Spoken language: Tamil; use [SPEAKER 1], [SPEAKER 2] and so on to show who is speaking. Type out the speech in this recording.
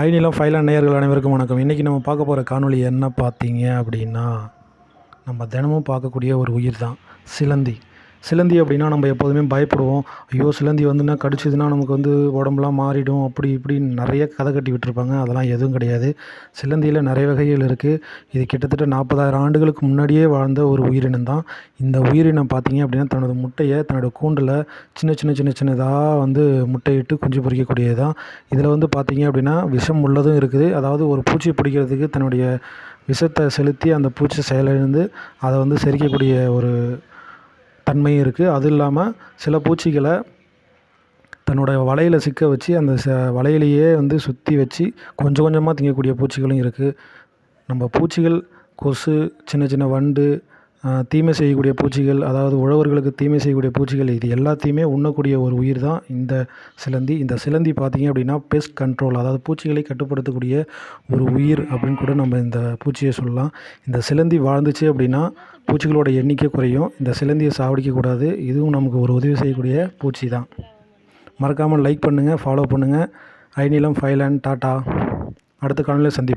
[SPEAKER 1] ஐநிலம் ஃபைலான் நேயர்கள் அனைவருக்கும் வணக்கம். இன்றைக்கி நம்ம பார்க்க போகிற காணொளி என்ன பார்த்தீங்க அப்படின்னா நம்ம தினமும் பார்க்கக்கூடிய ஒரு உயிர் தான் சிலந்தி. சிலந்தி அப்படின்னா நம்ம எப்போதுமே பயப்படுவோம். ஐயோ சிலந்தி வந்துன்னா கடிச்சிதுன்னா நமக்கு வந்து உடம்புலாம் மாறிடும். அப்படி இப்படின்னு நிறைய கதை கட்டி விட்டுருப்பாங்க. அதெல்லாம் எதுவும் கிடையாது. சிலந்தியில் நிறைய வகைகள் இருக்குது இது கிட்டத்தட்ட நாற்பதாயிரம் ஆண்டுகளுக்கு முன்னாடியே வாழ்ந்த ஒரு உயிரினம் தான். இந்த உயிரினம் பார்த்தீங்க அப்படின்னா தனது முட்டையை தன்னோட கூண்டில் சின்ன சின்ன சின்ன சின்னதாக வந்து முட்டையிட்டு குஞ்சு பொரிக்கக்கூடியது தான். இதில் வந்து பார்த்தீங்க அப்படின்னா விஷம் உள்ளதும் இருக்குது. அதாவது ஒரு பூச்சி பிடிக்கிறதுக்கு தன்னுடைய விஷத்தை செலுத்தி அந்த பூச்சி செயலிழந்து அதை வந்து செரிக்கக்கூடிய ஒரு தன்மையும் இருக்குது அது இல்லாமல் சில பூச்சிகளை தன்னோட வலையில் சிக்க வச்சு அந்த ச வலையிலேயே வந்து சுற்றி வச்சு கொஞ்சம் கொஞ்சமாக திங்கக்கூடிய பூச்சிகளும் இருக்குது நம்ம பூச்சிகள் கொசு சின்ன சின்ன வண்டு தீமை செய்யக்கூடிய பூச்சிகள் அதாவது உழவர்களுக்கு தீமை செய்யக்கூடிய பூச்சிகள் இது எல்லாத்தையுமே உண்ணக்கூடிய ஒரு உயிர் தான் இந்த சிலந்தி. இந்த சிலந்தி பார்த்திங்க அப்படின்னா பெஸ்ட் கண்ட்ரோல் அதாவது பூச்சிகளை கட்டுப்படுத்தக்கூடிய ஒரு உயிர் அப்படின்னு கூட நம்ம இந்த பூச்சியை சொல்லலாம். இந்த சிலந்தி வாழ்ந்துச்சு அப்படின்னா பூச்சிகளோட எண்ணிக்கை குறையும். இந்த சிலந்தியை சாவடிக்கக்கூடாது இதுவும் நமக்கு ஒரு உதவி செய்யக்கூடிய பூச்சி தான். மறக்காமல் லைக் பண்ணுங்கள் ஃபாலோ பண்ணுங்கள் ஐநீளம் லேண்ட் டாட்டா அடுத்த காணொலியில் சந்திப்போம்.